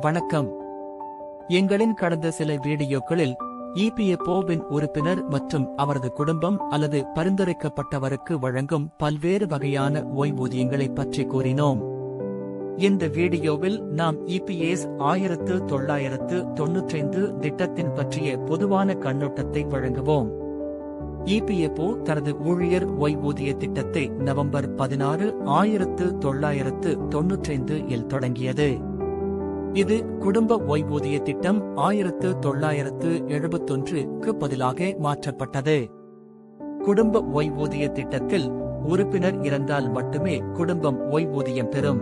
வணக்கம். எங்களின் கடந்த சில வீடியோக்களில் இபிஎஃப்ஓவின் உறுப்பினர் மற்றும் அவரது குடும்பம் அல்லது பரிந்துரைக்கப்பட்டவருக்கு வழங்கும் பல்வேறு வகையான ஓய்வூதியங்களை பற்றி கூறினோம். இந்த வீடியோவில் நாம் இபிஎஸ் ஆயிரத்து தொள்ளாயிரத்து தொன்னூற்றைந்து திட்டத்தின் பற்றிய பொதுவான கண்ணோட்டத்தை வழங்குவோம். இபிஎஃப்ஓ தனது ஊழியர் ஓய்வூதிய திட்டத்தை நவம்பர் பதினாறு ஆயிரத்து தொள்ளாயிரத்து தொன்னூற்றைந்து இல் தொடங்கியது. இது குடும்ப ஓய்வூதிய திட்டம் ஆயிரத்து தொள்ளாயிரத்து எழுபத்தொன்றுக்கு பதிலாக மாற்றப்பட்டது. குடும்ப ஓய்வூதிய திட்டத்தில் உறுப்பினர் இறந்தால் மட்டுமே குடும்பம் ஓய்வூதியம் பெறும்.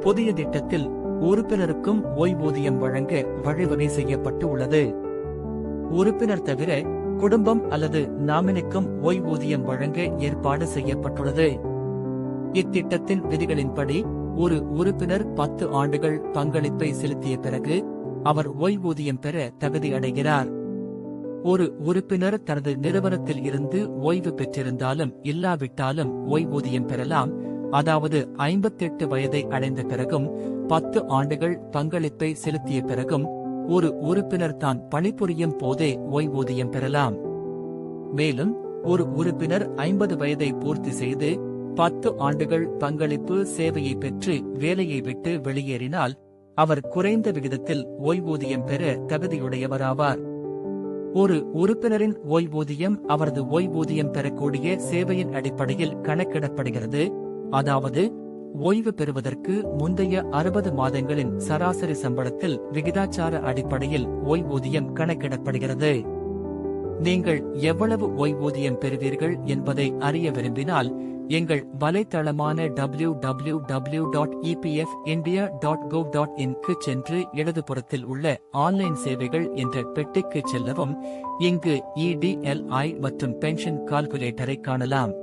புதிய திட்டத்தில் உறுப்பினருக்கும் ஓய்வூதியம் வழங்க வழிவகை செய்யப்பட்டு உள்ளது. உறுப்பினர் தவிர குடும்பம் அல்லது நாமினிக்கும் ஓய்வூதியம் வழங்க ஏற்பாடு செய்யப்பட்டுள்ளது. இத்திட்டத்தின் விதிகளின்படி ஒரு உறுப்பினர் பத்து ஆண்டுகள் பங்களிப்பை செலுத்திய பிறகு அவர் ஓய்வூதியம் பெற தகுதி அடைகிறார். ஒரு உறுப்பினர் தனது நிறுவனத்தில் இருந்து ஓய்வு பெற்றிருந்தாலும் இல்லாவிட்டாலும் ஓய்வூதியம் பெறலாம். அதாவது ஐம்பத்தெட்டு வயதை அடைந்த பிறகும் பத்து ஆண்டுகள் பங்களிப்பை செலுத்திய பிறகும் ஒரு உறுப்பினர் தான் பணிபுரியும் போதே ஓய்வூதியம் பெறலாம். மேலும் ஒரு உறுப்பினர் ஐம்பது வயதை பூர்த்தி செய்து பத்து ஆண்டுகள் பங்களிப்பு சேவையை பெற்று வேலையை விட்டு வெளியேறினால் அவர் குறைந்த விகிதத்தில் ஓய்வூதியம் பெற தகுதியுடையவராவார். ஒரு உறுப்பினரின் ஓய்வூதியம் அவரது ஓய்வூதியம் பெறக்கூடிய சேவையின் அடிப்படையில் கணக்கிடப்படுகிறது. அதாவது ஓய்வு பெறுவதற்கு முந்தைய அறுபது மாதங்களின் சராசரி சம்பளத்தில் விகிதாச்சார அடிப்படையில் ஓய்வூதியம் கணக்கிடப்படுகிறது. நீங்கள் எவ்வளவு ஓய்வூதியம் பெறுவீர்கள் என்பதை அறிய விரும்பினால் எங்கள் வலைத்தளமான W W W dot EPF India dot gov dot இன்க்கு சென்று இடதுபுறத்தில் உள்ள ஆன்லைன் சேவைகள் என்ற பெட்டிக்கு செல்லவும் இங்கு இடிஎல்ஐ மற்றும் பென்ஷன் கால்குலேட்டரை காணலாம்.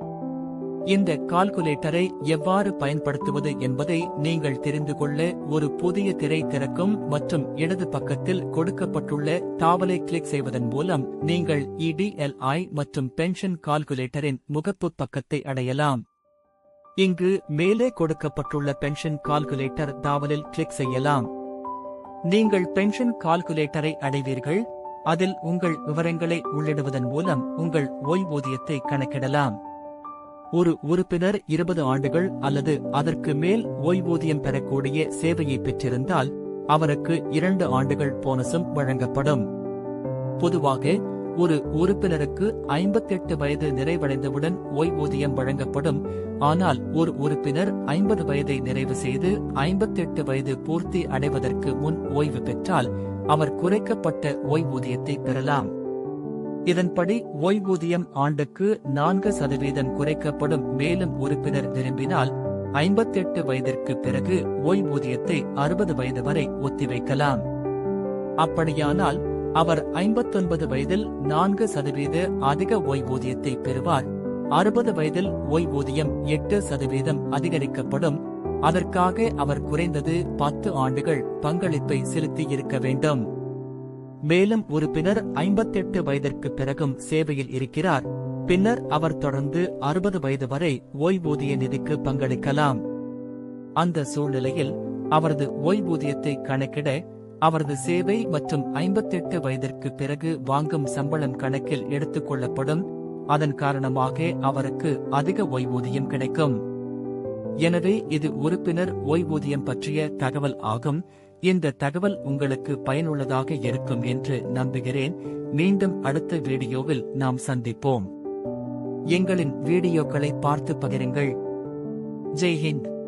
இந்த கால்குலேட்டரை எவ்வாறு பயன்படுத்துவது என்பதை நீங்கள் தெரிந்து கொள்ள ஒரு புதிய திரை திறக்கும் மற்றும் இடது பக்கத்தில் கொடுக்கப்பட்டுள்ள தாவலை கிளிக் செய்வதன் மூலம் நீங்கள் இடிஎல்ஐ மற்றும் பென்ஷன் கால்குலேட்டரின் முகப்பு பக்கத்தை அடையலாம். இங்கு மேலே கொடுக்கப்பட்டுள்ள பென்ஷன் கால்குலேட்டர் தாவலில் கிளிக் செய்யலாம். நீங்கள் பென்ஷன் கால்குலேட்டரை அடைவீர்கள். அதில் உங்கள் விவரங்களை உள்ளிடுவதன் மூலம் உங்கள் ஓய்வூதியத்தை கணக்கிடலாம். ஒரு உறுப்பினர் இருபது ஆண்டுகள் அல்லது அதற்கு மேல் ஓய்வூதியம் பெறக்கூடிய சேவையை பெற்றிருந்தால் அவருக்கு இரண்டு ஆண்டுகள் போனஸும் வழங்கப்படும். பொதுவாக ஒரு உறுப்பினருக்கு ஐம்பத்தெட்டு வயது நிறைவடைந்தவுடன் ஓய்வூதியம் வழங்கப்படும் ஆனால் ஒரு உறுப்பினர் ஐம்பது வயதை நிறைவு செய்து ஐம்பத்தெட்டு வயது பூர்த்தி அடைவதற்கு முன் ஓய்வு பெற்றால் அவர் குறைக்கப்பட்ட ஓய்வூதியத்தை பெறலாம். இதன்படி ஓய்வூதியம் ஆண்டுக்கு நான்கு சதவீதம் குறைக்கப்படும் மேலும் உறுப்பினர் விரும்பினால் ஐம்பத்தெட்டு வயதிற்கு பிறகு ஓய்வூதியத்தை அறுபது வயது வரை ஒத்திவைக்கலாம். அப்படியானால் அவர் ஐம்பத்தொன்பது வயதில் நான்கு சதவீத அதிக ஓய்வூதியத்தை பெறுவார். அறுபது வயதில் ஓய்வூதியம் எட்டு சதவீதம் அதிகரிக்கப்படும். அதற்காக அவர் குறைந்தது பத்து ஆண்டுகள் பங்களிப்பை செலுத்தியிருக்க வேண்டும். மேலும் உறுப்பினர் ஐம்பத்தெட்டு வயதிற்கு பிறகும் சேவையில் இருக்கிறார். பின்னர் அவர் தொடர்ந்து அறுபது வயது வரை ஓய்வூதிய நிதிக்கு பங்களிக்கலாம். அந்த சூழ்நிலையில் அவரது ஓய்வூதியத்தை கணக்கிட அவரது சேவை மற்றும் ஐம்பத்தெட்டு வயதிற்கு பிறகு வாங்கும் சம்பளம் கணக்கில் எடுத்துக் கொள்ளப்படும். அதன் காரணமாக அவருக்கு அதிக ஓய்வூதியம் கிடைக்கும். எனவே இது உறுப்பினர் ஓய்வூதியம் பற்றிய தகவல் ஆகும். இந்த தகவல் உங்களுக்கு பயனுள்ளதாக இருக்கும் என்று நம்புகிறேன். மீண்டும் அடுத்த வீடியோவில் நாம் சந்திப்போம். எங்களின் வீடியோக்களை பார்த்து பகிருங்கள். ஜெய் ஹிந்த்